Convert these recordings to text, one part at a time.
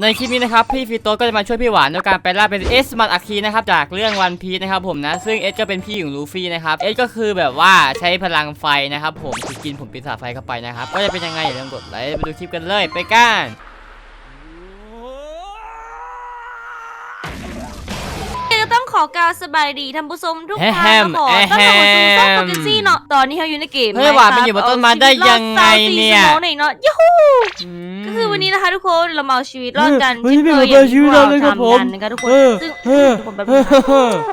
ในคลิปนี้นะครับพี่ฟิโต้ก็จะมาช่วยพี่หวานในการไปลร่าเป็นเอสมันอาคีนะครับจากเรื่องวันพีนะครับผมนะซึ่งเอสก็เป็นพี่ของลูฟี่นะครับเอสก็คือแบบว่าใช้พลังไฟนะครับผมคือกินผมปีศาจไฟเข้าไปนะครับก็จะเป็นยังไงอย่าลืมกดไลค์ไปดูคลิปกันเลยไปกัน ขอกล่าวสบายดีท่านผู้ชมทุกแฮท่านมนะบอกแฮต้องขอบคุณซ่อมมโปรเกซี่เนาะตอนนี้เราอยู่ในเกมเฮ้ยหวานมันอยู่บนต้นไม้ได้ยังไงเนี่ยอาชีวิตรอด34ชั่วโมงหน่อยเนาะยูฮูก็คือวันนี้นะคะทุกคนเรามาเอาชีวิตรอดกันเฮ้ยเช่นเคยไม่เป็นไรชีวิตรอดเลยครับผมทำกันนะคะทุกคนเออซึ่งเออทุกคนแบบนี้นะ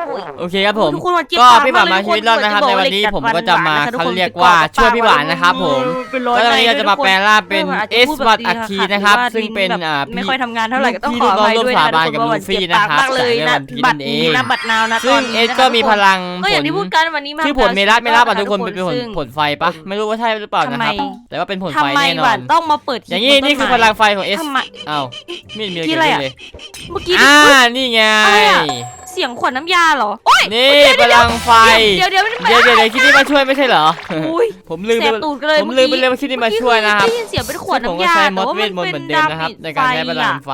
โอ้ยโอเคครับผมทุกคนวันเจ็บก็ปากพี่หวานมากมาเลยชีวิตรอดนะครับทุกในคนวันนี้จะผมบอกก็จะมาเลยกัดเขาวันเรียกหวานว่านะคะช่วยพี่หวานนะครับผมเป็นร้อยก็ตอนนี้ใบเราจะมาทุกคนแปลร่างเป็นอาจจะเอสพูดมัแบบดอัคคีนะครับว่าซึ่งเป็นลิ้อ่าไม่พี่ค่อยทำงานเท่าไหร่ก็ต้องพี่ขอลูกน้องไปด้วยร่วมสาบานนะกับทุกคนลูฟี่เจ็บปากนะครับมากเลยจากนะเรื่องบัตร One Piece นี้นะบัตรนาวนะซึ่งตนนี้เอสนะคะก็มีพลังก็อย่างที่ผพูลดกันวันนี้มาชื่อผลเมลัสเมลัสอะทุกคนะเป็นผลซึ่ง ผลไฟปะไม่รู้ว่าใช่หรือเปล่านะครับ ทำไม แต่ว่าเป็นผลไฟทำไมแน่นหอวานนต้องมาเปิดอย่างนี้นี่คือพลังไฟของเอสทำไม อ้าวมีดมีอะไรที่กันอะไรอะ เลย เมื่อกี้ อ่านี่นี่ไง อะไรอะเสียงขวดน้ำยาเหรอ โอ้ยนี่พลังไฟ เดี๋ยวเดี๋ยวไม่ได้เดี๋ยวเดี๋ยวเดี๋ยวคิดนี่มาช่วยไม่ใช่เหรอ อุ้ยผมลืมแสไปบตูดกันเลยผมลืมไปเลยว่าคิดนี่มาช่วยนะครับได้ยินเสียงเป็นขวดผมน้ำก็ยาใช้มแต่ดว่าเวมัทนมนต์เป็เหมืนอนเดิมดานะครับบิดในการใช้พลัอะงไฟ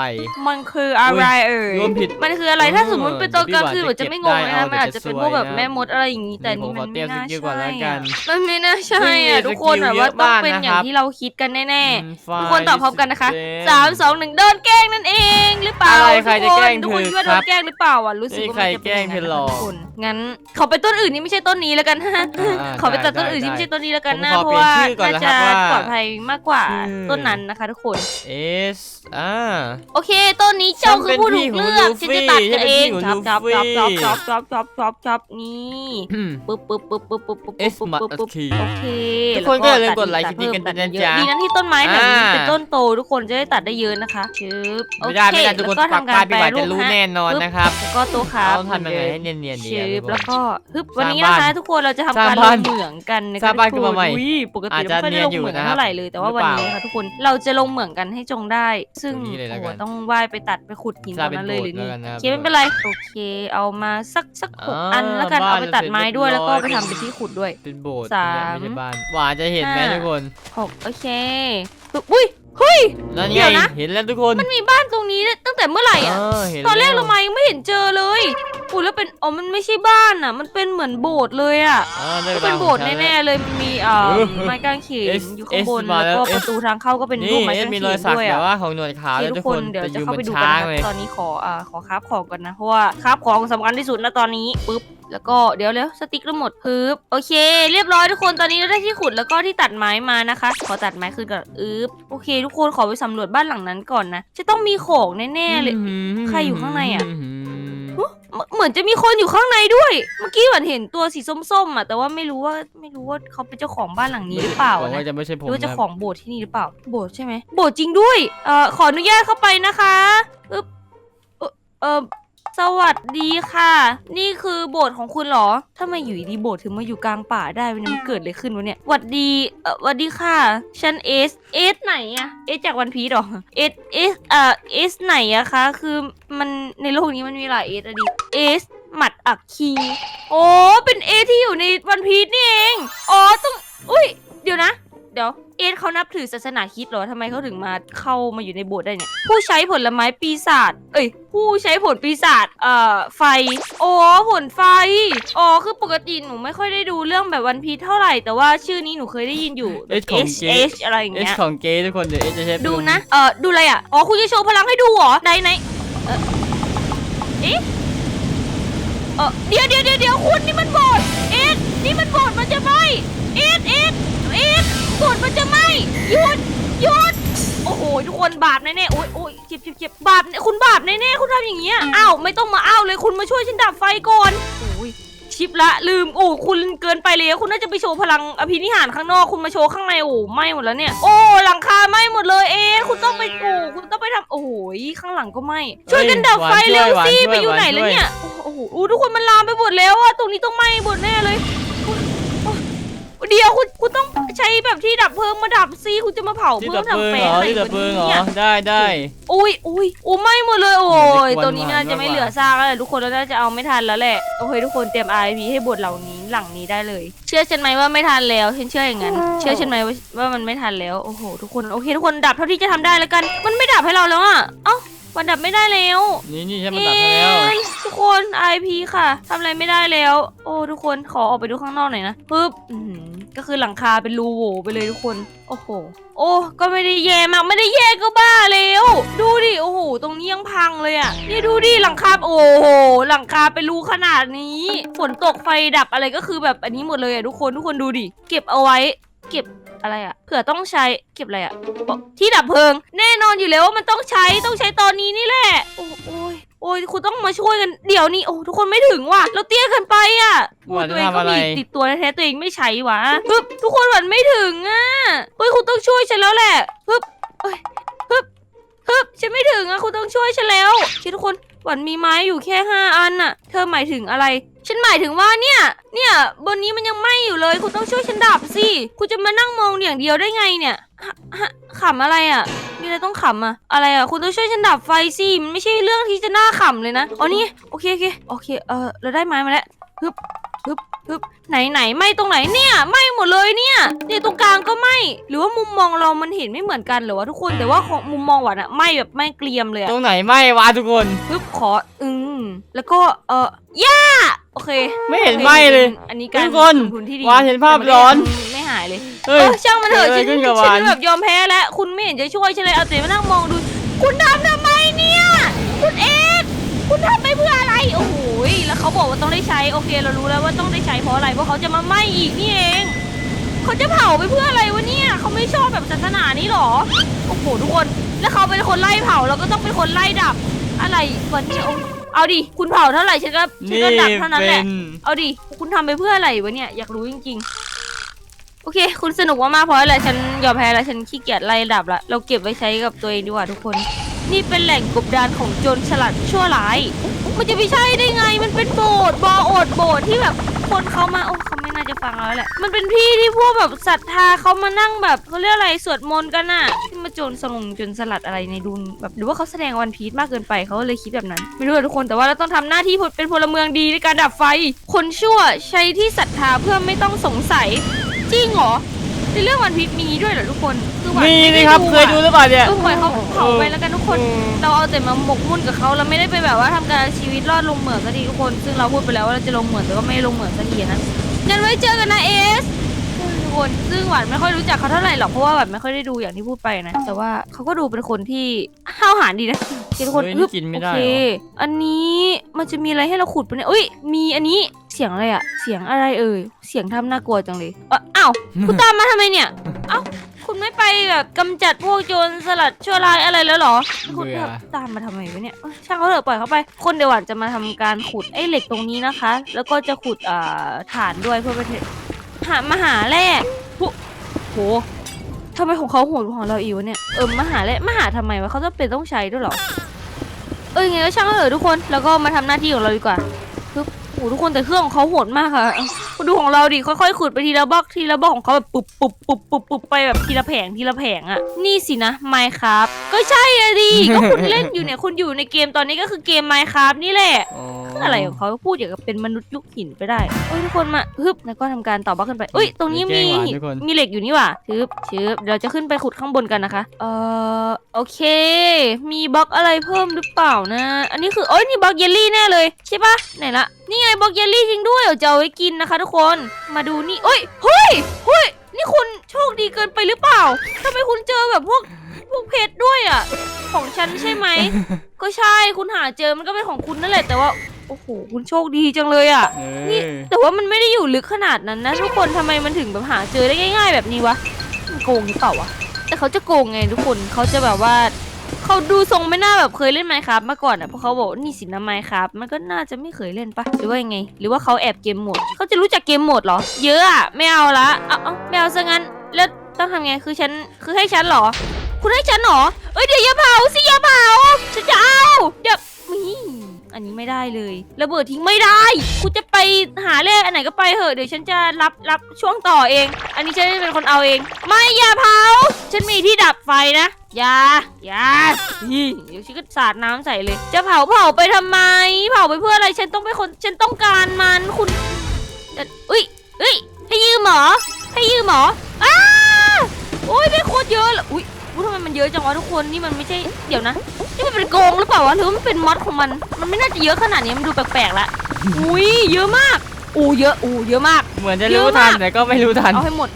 มันคืออะไรเอ่ยรวมผิดมันคืออะไรถ้าสมมติเป็นตัวกลางคืนเออมันจะไม่งงเลยนะมันอาจจะเป็นพวกแบบแม่มดอะไรอย่างนี้แต่ผมนี่ขมัอนเตรีไม่ยมสน่ากิลก่อนแล้ใช่วกัอะนมันไม่น่าใช่นี่อะทุกคนแบบว่าสกิลเยอะต้องมากเป็นนะอย่าครังบที่เราคิดกันแน่อืมๆทุกคนตอบพร้อมกันนะคะไฟสามสองหนึ่งโดนแกล้งนั่นเอง หรือเปล่าอะไรใครจะแกล้งทุกคนเธอทุกคนคิดว่าโดครันบแกล้งหรือเปล่าอะรู้สึกไม่ว่าใครมันจะเป็นอย่างแกล้งเธอนั้นหรอกทุกคนงั้นขอไปต้นอื่นนี่ไม่ใช่ต้นนี้แล้วกันอ่าขอไปตัดต้นได้อื่นที่ไม่ได้ใช่ต้นนี้แล้วกันผมนะขอเพราะว่าเปลี่ยนชื่อก่อนน่านะครัจะบว่าปลอดภัยมากกว่าชื่อ ต้นนั้นนะคะ ทุกคน เอสอ่า โอเคต้นนี้เจ้าคือผู้ถูกเลือกฉัฉันนเป็นจะตัดพี่กันเองของจับจับลูจับฟี่จับจับจับจับจับจับนี่อืม ปึ๊บปึ๊บปึ๊บปึ๊บปึ๊บปึ๊บเอสปึ๊บมาปึ๊บปึ๊บคีโอเคทุกคนก็อย่าลืมแวกดไลค์ตัคลิปนี้กันตัดนะเยอจ๊ะดีนะที่ต้นไม้แบบนี้อ่า เป็นต้นโตทุกคนจะได้ตัดได้เยอะนะคะชึบโอไม่เคได้ไม่ได้ทุกคนแล้วก็ปักทำกาป้ายรพี่แปหรวานรูจะปรู้ฮะ แน่นอนนะครับ แล้วก็ตัวขาเราทำยังไงให้เนียนๆดีชึอะบทุกคนแล้วก็ฮึบสวันร้างนี้นะคะบ้านทุกคนเราจะทำสร้างการลบ้านงเหมืองกันนะสร้างบ้านขึ้นมาใหม่อุ๊ยปกติอาจจะเราไม่ค่อยได้ลงเนียนอยู่เหมืองนะเท่าไหร่เลยแต่ว่าหรือวันเปล่านี้นะคะทุกคนเราจะลงเหมืองกันให้จงได้ ซึ่งตรงนี้เลยแล้วโอ้กันโหต้องว่ายไปตัดไปขุดหินสตร้างรงนั้นเลยหรือเป็นนี่โบสถ์แล้วกันนะครับโอเคไม่เป็นไรโอเค เอามาสักสักหกอ่าอันแล้วกันบ้านเอาไปตัดไม้ด้วยเสร็แล้จวก็เรียบร้อยไปทำเป็นที่ขุดด้วย เป็นโบสถ์สามไม่ใช่บ้านหวานจะเห็นไหมห้าทุกคน หกโอเคปึ๊บอุ้ย เฮ้ย นั่นเดี๋ไงยวนะ เห็นแล้วทุกคนมันมีบ้านตรงนี้ตั้งแต่เมื่อไหร่อะ เออเห็นตอนแรกล้วเรามายังไม่เห็นเจอเลย อุ้ยแล้วเป็นอ๋อมันไม่ใช่บ้านอะ มันเป็นเหมือนโบสถ์เลยอะอ่าได้ก็วลาเป็นโบสถ์ของฉัแน่ๆเลยมันมีเอ่อเออไม้กางเขน S อยู่ข้างบน S มาแล้แล้ววก็ประตูทางเข้าก็เป็นรูนี่ปไม้เอ๊ะกางมีเขรอยนสักด้วยแต่อะว่าของหนวดขาวโอเคแล้วทุทุกกคคนนเดี๋ยวแต่อจะยู่เข้าบไปนดูกัช้านงนะเลยตอนนี้ขออ่าขอคราฟของกันนะเพราะว่าคราฟของสำคัญที่สุดนะตอนนี้ปึ๊บแล้วก็เดี๋ยวแล้วสติ๊กทั้งหมดปึ๊บโอเค เรียบร้อยทุกคนตอนนี้เราได้ที่ขุดแล้วก็ที่ตัดไม้มานะคะ ขอตัดไม้ขึ้นก่อนอึ๊บโอเค ทุกคนขอไปสำรวจบ้านหลังนั้นก่อนนะจะต้องมีของแน่ๆเลย ใครอยู่ข้างในอะเหมือน เหมือนจะมีคนอยู่ข้างในด้วย เมื่อกี้หวันเห็นตัวสีส้มๆอะแต่ว่าไม่รู้ว่าไม่รู้ว่าเขาเป็นเจ้าของบ้านหลังนี้หรือเปล่าบอกนะว่าจะไม่ใช่หผมรือว่าเจ้านะของโบสถ์ที่นี่หรือเปล่า โบสถ์ใช่ไหมโบสถ์จริงด้วยเอ่อขออนุญาตเข้าไปนะคะอึ๊บเอ่อเออ สวัสดีค่ะ นี่คือโบสถ์ของคุณเหรอถ้ามาอยู่ดีโบสถ์ถึงมาอยู่กลางป่าได้วะเนี่ยมันเกิดอะไรขึ้นวะเนี่ยหวัดดีเอ่อหวัดดีค่ะฉันเอสเอสไหนอะเอสจากวันพีชหรอเอสเอสเอ่อเอสไหนอะคะคือมันในโลกนี้มันมีหลายเอสอะดิเอสหมัดอักคี โอ้ เป็นเอที่อยู่ในวันพีชนี่เอง อ๋อ เดี๋ยวเอ็นเขานับถือศาสนาคริดเหรอทำไมเขาถึงมาเข้ามาอยู่ในโบสถ์ได้เนี่ย ผู้ใช้ผลไม้ปีศาจเอ้ย ผู้ใช้ผลปีศาจเอ่อไฟอ๋อผลไฟอ๋อคือปกติหนูไม่ค่อยได้ดูเรื่องแบบวันพีเท่าไหร่ แต่ว่าชื่อนี้หนูเคยได้ยินอยู่ เอสของ H เก H อะไรอย่างเอสเงี้ยของเกย์ทุกคนเดี๋ยวเอสจะใช้ดูนะเออดูอะไรอะอ๋อคุณจะโชว์พลังให้ดูเหรอไหนไหนเออเอ๊ะเออเดี๋ยวเดี๋ยวเดี๋ยวเดี๋ยวคุณนี่มันโบดเอ็ด นี่มันโบดมันจะไหมเอ็ดเอ็ดเอ็ดโบดมันจะไหมหยุดหยุดโอ้โหทุกคนบาปแน่ๆโอ้ยโอ้ยเจ็บเจ็บเจ็บบาปเนี่ยคุณบาปแน่ๆคุณทำอย่างเงี้ยอ้าวไม่ต้องมาอ้าวเลยคุณมาช่วยฉันดับไฟก่อนโอ้ยชิปละลืมโอ้คุณเกินไปเลยคุณน่าจะไปโชว์พลังอภินิหารข้างนอกคุณมาโชว์ข้างในโอ้ไหม้หมดแล้วเนี่ยโอ้หลังคาไหม้หมดเลยเอ๊ะคุณต้องไปโอ้คุณต้องไปทำโอ้โหข้างหลังก็ไหม้ช่วยกันดับไฟเร็วสิไปอยู่ไหนแล้วเนี่ยโอ้โหอู้ทุกคนมันลามไปหมดแล้วอะตรงนี้ต้องไหม้หมดแน่เลยโอ้โอ้ เดี๋ยวคุณคุณต้องใช้แบบที่ดับเพลิงมาดับซิคุณจะมาเผาที่เพิ่ดัมบเพลิงทำแปลเหรออะไรที่ดับเพลิงเหรอเนี่ยได้ได้ อุ้ยอุ้ยโอ้ไหม้หมดเลยโอ้ยเหมือนจะตัวนี้น่าจะไม่หวานๆเหลือซากแล้วแหละทุกคนเราน่าจะเอาไม่ทันแล้วแหละโอเคทุกคนเตรียม RIP ให้บทเหล่านี้หลังนี้ได้เลย เชื่อฉันไหมว่าไม่ทันแล้วฉันเชื่ออย่างนั้นเชื่อฉันไหมว่าว่ามันไม่ทันแล้วโอ้โหทุกคนโอเคทุกคนดับเท่าที่จะทำได้แล้วกัน มันไม่ดับให้เราแล้วอะเอ้า วันดับไม่ได้แล้วนี่นี่ใช่มันดับไปแล้วเอ็นทุกคน IP ค่ะทำอะไรไม่ได้แล้ว โอ้ทุกคนขอออกไปดูข้างนอกหน่อยนะปึ๊บอื้อหือก็คือหลังคาเป็นรูโหว่ไปเลยทุกคน โอ้โห โอ้ก็ไม่ได้แย่มากไม่ได้แย่ก็บ้าแล้ว ดูดิโอ้โหตรงนี้ยังพังเลยอะนี่ดูดิหลังคาโอ้โหหลังคาเป็นรูขนาดนี้ฝนตกไฟดับอะไรก็คือแบบอันนี้หมดเลยอะทุกคนทุกคนดูดิเก็บเอาไว้ เก็บ อะไรอะเผื่อต้องใช้เก็บอะไรอะบอกที่ดับเพลิง แน่นอนอยู่แล้วว่ามันต้องใช้ต้องใช้ตอนนี้นี่แหละ โอ้โอ้ยโอ้ยคุณต้องมาช่วยกันเดี๋ยวนี้โอ้ทุกคนไม่ถึงว่ะเราเตี้ยเกินไปอะโอ้หวานตัวเองจะทำก็อะไรมีติดตัวแท้ๆตัวเองไม่ใช้วะปึ๊บทุกคนหวันไม่ถึงอะเฮ้ยคุณต้องช่วยฉันแล้วแหละปึ๊บเอ้ยปึ๊บ ปึ๊บฉันไม่ถึงอะคุณต้องช่วยฉันแล้วคิทุกคนหวันมีไม้อยู่แค่ห้าอันอะเธอหมายถึงอะไร ฉันหมายถึงว่าเนี่ย เนี่ยบนนี้มันยังไหม้อยู่เลย คุณต้องช่วยฉันดับสิคุณจะมานั่งมองอย่างเดียวได้ไงเนี่ยฮะขำอะไรอะมีอะไรต้องขำอะอะไรอะคุณต้องช่วยฉันดับไฟสิมันไม่ใช่เรื่องที่จะน่าขำเลยนะอ๋อนี่โอเคโอเคโอเคเออเราได้ไม้มาแล้ว ฮึบฮึบฮึบไหนไหนไหม้ตรงไหนเนี่ยไหม้หมดเลยเนี่ยเนี่ยตรงกลางก็ไหม้หรือว่ามุมมองเรามันเห็นไม่เหมือนกันเหรอวะทุกคนแต่ว่าของมุมมองหวานอะไหม้แบบไหม้เกรียมเลยอะตรงไหนไหม่วะทุกคนปึ๊บขออืมแล้วก็เออย่าโอเคไม่เห็นโอคไหม้เลยอันนี้การทุกคนลงทุนที่ดีวานเห็นภาพแต่มัร้อน ไม่หายเลยเฮ้เอยอช่างมันเถอะเกิฉัดนอะไรขึ้นกับฉัวานนแบบยอมแพ้แล้วคุณไม่เห็นจะช่วยฉันเลยเอาแต่มานั่งมองดู คุณทำทำไมเนี่ย คุณเอก คุณทำไปเพื่ออะไร โอ้โหยแล้วเขาบอกว่าต้องได้ใช้ โอเค เรารู้แล้วว่าต้องได้ใช้เพราะอะไร เพราะเขาจะมาไหม้อีกนี่เอง เขาจะเผาไปเพื่ออะไรวะเนี่ย เขาไม่ชอบแบบศาสนานี้หรอ โอ้โหทุกคน แล้วเขาเป็นคนไล่เผาเราก็ต้องเป็นคนไล่ดับ อะไรวันนี้เอาเอาดิ คุณเผาเท่าไหร่ฉันก็ฉันนี่ก็ดับเท่านั้นแหเป็ละนเอาดิ คุณทำไปเพื่ออะไรวะเนี่ย อยากรู้จริง ๆ โอเค คุณสนุกมากๆเพราะอะไร ฉันยอมแพ้แล้ว ฉันขี้เกียจไล่ดับละ เราเก็บไว้ใช้กับตัวเองดีกว่าทุกคน นี่เป็นแหล่งกบดานของโจรฉลาดชั่วร้าย มันจะไม่ใช่ได้ไง มันเป็นโบสถ์บอโอดโบสถ์ที่แบบคนเขามาโอ้เขาไม่น่าจะฟังเราแล้วแหละ มันเป็นที่ที่พวกแบบศรัทธาเขามานั่งแบบเขาเรียกอะไรสวดมนต์กันน่ะที่มาโจรสลงโจรสลัดอะไรในดุนแบบหรือว่าเขาแสดงวันพีชมากเกินไปเขาเลยคิดแบบนั้น ไม่รู้อะทุกคนแต่ว่าเราต้องทำหน้าที่เป็นพลเมืองดีในการดับไฟ คนชั่วใช้ที่ศรัทธาเพื่อไม่ต้องสงสัยจริงเหรอ ในเรื่องวันพีชมีด้วยเหรอทุกคนคือหวานมีไม่ได้นี่ครับ เคยดูหรือเปล่าเนี่ยเออปล่อยเขาเผาไปแล้วกันทุกคนเราเอาแต่มาหมกมุ่นกับเขาเราไม่ได้ไปแบบว่าทำการชีวิตรอดลงเหมืองสักทีทุกคน ซึ่งเราพูดไปแล้วว่าเราจะลงเหมืองแต่ก็ไม่ลงเหมืองสักทีนะงั้นไว้เจอกันนะเอสทุกคนซึ่งหวานไม่ค่อยรู้จักเขาเท่าไหร่หรอกเพราะว่าหวานไม่ค่อยได้ดูอย่างที่พูดไปนะ แต่ว่าเขาก็ดูเป็นคนที่ห้าวหาญดีนะโอเคทุกคนเฮ้ยอึ๊นี่บกินไม่ได้โอเหรเคออันนี้มันจะมีอะไรให้เราขุดปะเนี่ยอุ้ยมีอันนี้ เสียงอะไรอะเสียงอะไรเอ่ย เสียงทำน่ากลัวจังเลยเอ้าอ้าว คุณตามมาทำไมเนี่ย เอ้า คุณไม่ไปแบบกำจัดพวกโจรสลัดชั่วร้ายอะไรแล้วเหรอ คุณเบื่อตามมาทำไมวะเนี่ยเอ้ยช่างเขาเถอะปล่อยเขาไป คนเดี๋ยวหวานจะมาทำการขุดไอ้เหล็กตรงนี้นะคะ แล้วก็จะขุดอ่าฐานด้วยเพื่อไปเทหามาหาแร่ผู้โหทำไมของเขาโหดกว่าของเราอีกวะเนี่ย เออมาหาแร่มาหาทำไมวะเขาจะเป็นต้องใช้ด้วยเหรอ เออยังไงก็ช่างเขาเถอะทุกคน แล้วก็มาทำหน้าที่ของเราดีกว่าปึ๊บ โอ้โหทุกคนแต่เครื่องของเขาโหดมากค่ะดูของเราดิค่อยๆขุดไปทีละบล็อกทีละบล็อกของเขาแบบปุบปุบปุบปุบปุบไปแบบทีละแผงทีละแผงอะนี่สินะไมค์ครับก็ใช่อะดิก็คุณเล่นอยู่เนี่ยคุณอยู่ในเกมตอนนี้ก็คือเกมไมค์ครับนี่แหละ อ๋ออะไรของเขาพูดอย่างกับเป็นมนุษย์ยุคหินไปได้เอ้ยทุกคนมาฮึบแล้วก็ทำการต่อบล็อกขึ้นไปเอ้ยตรงนี้มีแกล้งหวานทุกคนมีเหล็กอยู่นี่หว่าชืบชืบเดี๋ยวเราจะขึ้นไปขุดข้างบนกันนะคะ เอ่อโอเค มีบล็อกอะไรเพิ่มหรือเปล่านะ อันนี้คือโอ้ยนี่บล็อกเยลลี่แน่เลยใช่ปะไหนละนี่ไงบล็อกเยลลี่จริงด้วยเดี๋ยวจะเอาไว้กินนะคะ ทุกคนมาดูนี่เอ้ยเฮ้ยเฮ้ยนี่คุณโชคดีเกินไปหรือเปล่าทำไมคุณเจอแบบพวกพวกเพชรด้วยอะของฉันใช่ไหม ก็ใช่คุณหาเจอมันก็เป็นของคุณนั่นแหละแต่ว่า โอ้โหคุณโชคดีจังเลยอะ เอนี่อแต่ว่ามันไม่ได้อยู่ลึกขนาดนั้นนะทุกคนทำไมมันถึงแบบหาเจอได้ง่าย ๆ แบบนี้วะมันโกงหรือเปล่าวะแต่เขาจะโกงไงทุกคนเขาจะแบบว่าเขาดูทรงไม่น่าแบบเคยเล่นไมค์ครับมาก่อนอะเพราะเขาบอกว่านี่สินะไมค์ครับมันก็น่าจะไม่เคยเล่นปะหรือว่ายังไง หรือว่าเขาแอบเกมโหมดเขาจะรู้จักเกมโหมดเหรอ เยอะอะไม่เอาละเอาเอาไม่เอาซะงั้นแล้วต้องทำไงคือฉันคือให้ฉันเหรอ คุณให้ฉันเหรอเอ้ยเดี๋ยวอย่าเผาสิอย่าเผาฉันจะเอาเดี๋ยวนี่ อันนี้ไม่ได้เลยระเบิดทิ้งไม่ได้คุณจะไปหาเลขอันไหนก็ไปเถอะเดี๋ยวฉันจะรับรับช่วงต่อเอง อันนี้ฉันเป็นคนเอาเอง ไม่อย่าเผา ฉันมีที่ดับไฟนะอย่าอย่าเดี๋ยวฉันก็สาดน้ำใส่เลย จะเผาเผาไปทำไม เผาไปเพื่ออะไรฉันต้องเป็นคนฉันต้องการมันคุณอุ้ยอุ้ยให้ยืมหรอให้ยืมหรออ้าโอ้ยไม่โคตรเยอะเลยอุ้ย อู้ทำไมมันเยอะจังวะทุกคนนี่มันไม่ใช่เดี๋ยวนะนี่มันเป็นโกงหรือเปล่าวะหรือว่ามันเป็นมอดของมัน มันไม่น่าจะเยอะขนาดนี้มันดูแปลกๆละอุ้ยเยอะมากอู้เยอะอู้เยอะมาก เหมือนจะเยรู้อะทันมากแต่ก็ไม่รู้ทันเอาให้หมด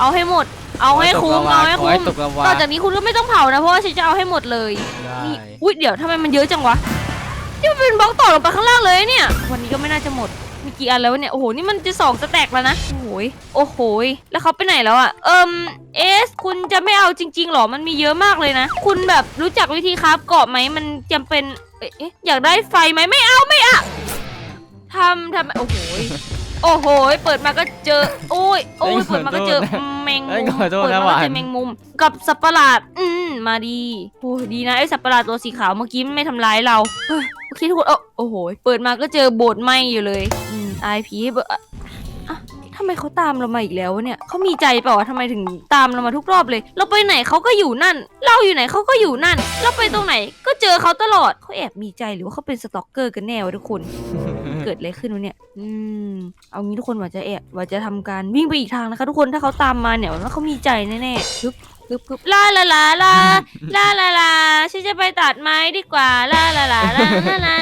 เอาให้หมด เอาให้คุ้มขอเอาให้ให้ตกคุ้ละมวาขอให้ตกละวาต่อจากนี้คุณก็ไม่ต้องเผานะเพราะว่าฉันจะเอาให้หมดเลยได้นี่อุ้ยเดี๋ยวทำไมมันเยอะจังวะนี่มันเป็นบล็อกต่อลงไปข้างล่างเลยเนี่ย วันนี้ก็ไม่น่าจะหมด มีกี่อันแล้ววะเนี่ยโอ้โหนี่มันจะสองสแต็กแล้วนะโอ้โหยโอ้โหยแล้วเขาไปไหนแล้วอะเอิมเอสคุณจะไม่เอาจริงๆหรอมันมีเยอะมากเลยนะ คุณแบบรู้จักวิธีคราฟเกาะไหมมันจำเป็นเอ๊ะเอ๊ะอยากได้ไฟไหมไม่เอาไม่อะทำทำโอ้โหยโอ้โหยเปิดมาก็เจอ โอ้ย โอ้ย เปิดมาก็เจอแมงมุเอ้ยมขอโทษเปิดนะมาหวาก็นเจอแมงมุม กับสัตว์ประหลาด อืมมาดี โอ้ยดีนะไอสัตว์ประหลาดตัวสีขาวเมื่อกี้มันไม่ทำร้ายเราเฮ้ยโอเคทุกคนเอ้าโอ้โห เปิดมาก็เจอโบสถ์ไหมอยู่เลย อืมไอพีเบอร์อะทำไมเขาตามเรามาอีกแล้ววะเนี่ยเขามีใจเปล่าวะทำไมถึงตามเรามาทุกรอบเลย เราไปไหนเขาก็อยู่นั่น เราอยู่ไหนเขาก็อยู่นั่น เราไปตรงไหนก็เจอเขาตลอดเขาแอบมีใจหรือว่าเขาเป็นสตอกเกอร์กันแน่วะทุกคน เกิดอะไรขึ้นวะเนี่ย อืม เอางี้ทุกคนว่าจะแอบว่าจะทำการวิ่งไปอีกทางนะคะ ทุกคนถ้าเขาตามมาเนี่ยว่าเขามีใจแน่ๆปึ๊บ ปึ๊บปึ๊บลาลาลาลาลาลาลาฉันจะไปตัดไม้ดีกว่าลาลาลาลาลาลา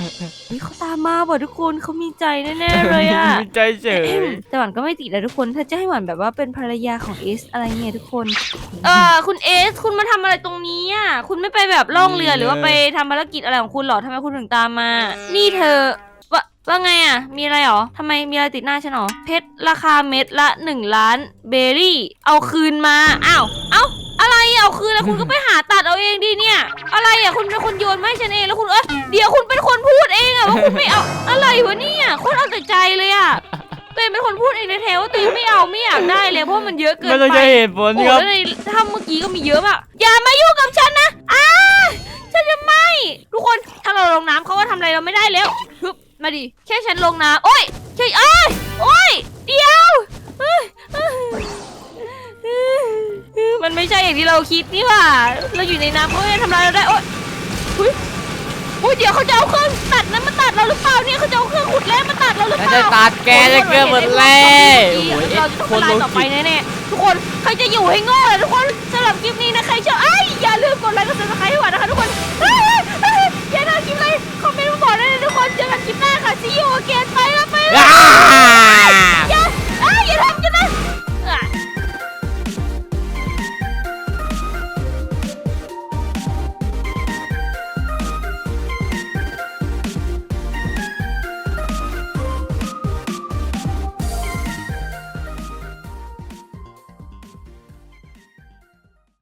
เฮ้ยเขาตามมาว่ะทุกคนเขามีใจแน่ๆเลยอะมีใจเฉยแต่หวานก็ไม่ติดนะทุกคนถ้าจะให้หวานแบบว่าเป็นภรรยาของเอสอะไรเงี้ยทุกคน เออคุณเอสคุณมาทำอะไรตรงนี้อะคุณไม่ไปแบบล่องเรือหรือว่าไปทำภารกิจอะไรของคุณหรอทำไมคุณถึงตามมา นี่เธอว่าว่าไงอะ มีอะไรหรอทำไมมีอะไรติดหน้าฉันหรอ เพชรราคาเม็ดละหนึ่งล้านเบอร์รี่ เอาคืนมา อ้าว เอ้า อะไรอะเอาคืนแล้วคุณก็ไปหาตัดเอาเองดิเนี่ย อะไรอะคุณเป็นคนโยนมาให้ฉันเองแล้วคุณเอ้ยเดี๋ยวคุณเป็นคนพูดเองอะว่าคุณไม่เอาอะไรวะเนี่ยโคนเอาแต่ใจเลยอะตัวเองเป็นคนพูดเองในแท้ว่าตัวเองไม่เอาไม่อยากได้เลยเพราะมันเยอะเกินไม่ต้องไปใช้เหตุผลโอ้ครับ แล้วในถ้ำเมื่อกี้ก็มีเยอะมากอย่ามายุ่งกับฉันนะอ้าฉันจะไม่ ทุกคนถ้าเราลงน้ำเขาก็ทำอะไรเราไม่ได้แล้วฮึบมาดิแค่ฉันลงน้ำโอ้ยใช่เอ้ยโอ้ยเดี๋ยวเอ้ยเอ้ยเอ้ย มันไม่ใช่อย่างที่เราคิดนี่หว่า เราอยู่ในน้ำเขาจะทำร้ายเราได้ โอ๊ยอุ้ยเดี๋ยวเขาจะเอาเครื่องตัดนั้นมาตัดเราหรือเปล่าเนี่ยเขาจะเอาเครื่องขุดแร่มาตัดเราหรือเปล่าจะตัดแกจะเกลือหมดแล้วเราจะต้องไปต่อไปแน่ๆทุกคนใครจะอยู่ให้โง่เลยทุกคนสำหรับคลิปนี้นะใครชอบไอ้อย่าลืมกดไลค์กดซับสไครต์ให้หวานนะคะทุกคนอย่าลืมคลิปเลยคอมเมนต์มาบอกได้เลยทุกคนเจอกันคลิปหน้าค่ะ see you again